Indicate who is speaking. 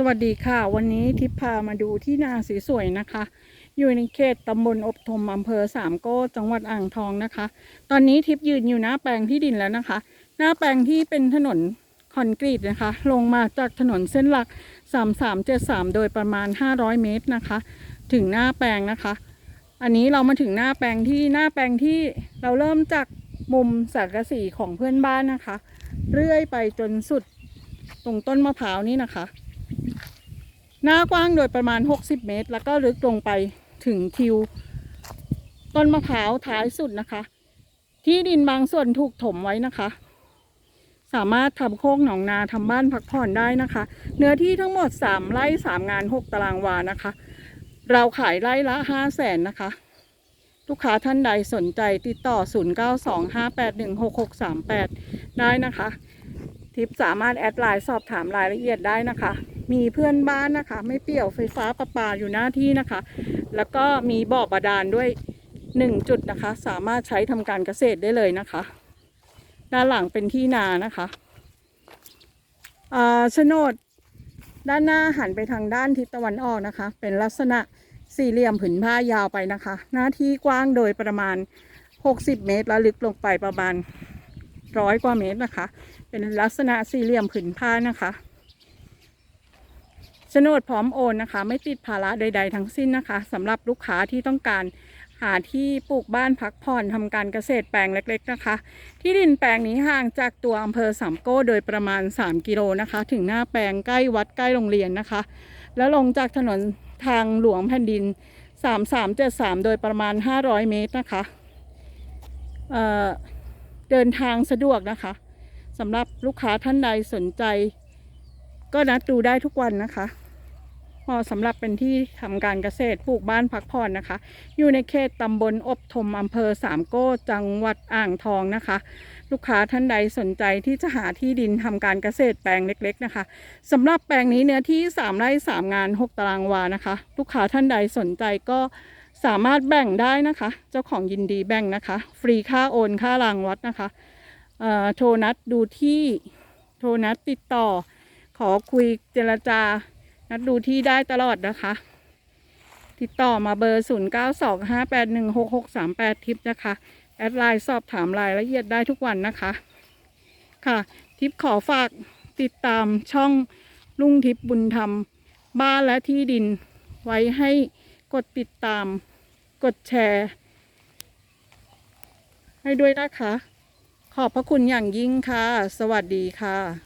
Speaker 1: สวัสดีค่ะ วันนี้ทิพพามาดูที่นาสีสวยนะคะ อยู่ในเขตตำบลอบทมอำเภอสามโก้จังหวัดอ่างทองนะคะ ตอนนี้ทิพยืนอยู่หน้าแปลงที่ดินแล้วนะคะ หน้าแปลงที่เป็นถนนคอนกรีตนะคะ ลงมาจากถนนเส้นหลัก 3373 โดยประมาณ 500 เมตรนะคะ ถึงหน้าแปลงนะคะ อันนี้เรามาถึงหน้าแปลงที่หน้าแปลงที่เราเริ่มจากมุมสังกะสีของเพื่อนบ้านนะคะ เรื่อยไปจนสุดตรงต้นมะพร้าวนี่นะคะ หน้ากว้างโดยประมาณ 60 เมตร แล้วก็ลึกลงไปถึงทิว ต้นมะพร้าวท้ายสุดนะคะ ที่ดินบางส่วนถูกถมไว้นะคะ สามารถทำโคกหนองนาทำบ้านพักผ่อนได้นะคะ เนื้อที่ทั้งหมด 3 ไร่ 3 งาน 6 ตารางวานะคะ เราขายไร่ละ 5 0 0แสนนะคะ ลูกค้าท่านใดสนใจติดต่อ 0925816638 ได้นะคะ ทิปสามารถแอดไลน์สอบถามรายละเอียดได้นะคะ มีเพื่อนบ้านนะคะ ไม่เปี่ยวไฟฟ้าประปาอยู่หน้าที่นะคะ แล้วก็มีบ่อบาดาลด้วยหนึ่งจุดนะคะ สามารถใช้ทำการเกษตรได้เลยนะคะ ด้านหลังเป็นที่นานะคะอ่าโฉนดด้านหน้าหันไปทางด้านทิศตะวันออกนะคะ เป็นลักษณะสี่เหลี่ยมผืนผ้ายาวไปนะคะ หน้าที่กว้างโดยประมาณ 60 เมตร และลึกลงไปประมาณร้อยกว่าเมตรนะคะ เป็นลักษณะสี่เหลี่ยมผืนผ้านะคะ โฉนดพร้อมโอนนะคะ ไม่ติดภาระใด ๆ ทั้งสิ้นนะคะสำหรับลูกค้าที่ต้องการหาที่ปลูกบ้านพักผ่อนทำการเกษตรแปลงเล็ก ๆ นะคะ ที่ดินแปลงนี้ห่างจากตัวอำเภอสามโก้โดยประมาณ 3 กิโลนะคะ ถึงหน้าแปลงใกล้วัดใกล้โรงเรียนนะคะ แล้วลงจากถนนทางหลวงแผ่นดิน 3373 โดยประมาณ 500 เมตรนะคะเเดินทางสะดวกนะคะสำหรับลูกค้าท่านใดสนใจ ก็นัดดูได้ทุกวันนะคะเหมาะสำหรับเป็นที่ทำการเกษตรปลูกบ้านพักผ่อนนะคะ อยู่ในเขตตำบลอบทมอำเภอสามโก้จังหวัดอ่างทองนะคะ ลูกค้าท่านใดสนใจที่จะหาที่ดินทำการเกษตรแปลงเล็ก ๆนะคะสำหรับแปลงนี้เนื้อที่ 3 ไร่3 งาน 6 ตารางวานะคะ ลูกค้าท่านใดสนใจก็สามารถแบ่งได้นะคะ เจ้าของยินดีแบ่งนะคะ ฟรีค่าโอนค่ารางวัดนะคะโทรนัดดูที่โทรนัดติดต่อ ขอคุยเจรจา นัดดูที่ได้ตลอดนะคะ ติดต่อมาเบอร์ 0 9 2 5 8 1 6 6 3 8 ทิปนะคะ แอดไลน์สอบถามรายละเอียดได้ทุกวันนะคะ ค่ะ ทิปขอฝากติดตามช่องลุงทิพย์บุญธรรม บ้านและที่ดิน ไว้ให้กดติดตาม กดแชร์ ให้ด้วยนะคะ ขอบพระคุณอย่างยิ่งค่ะ สวัสดีค่ะ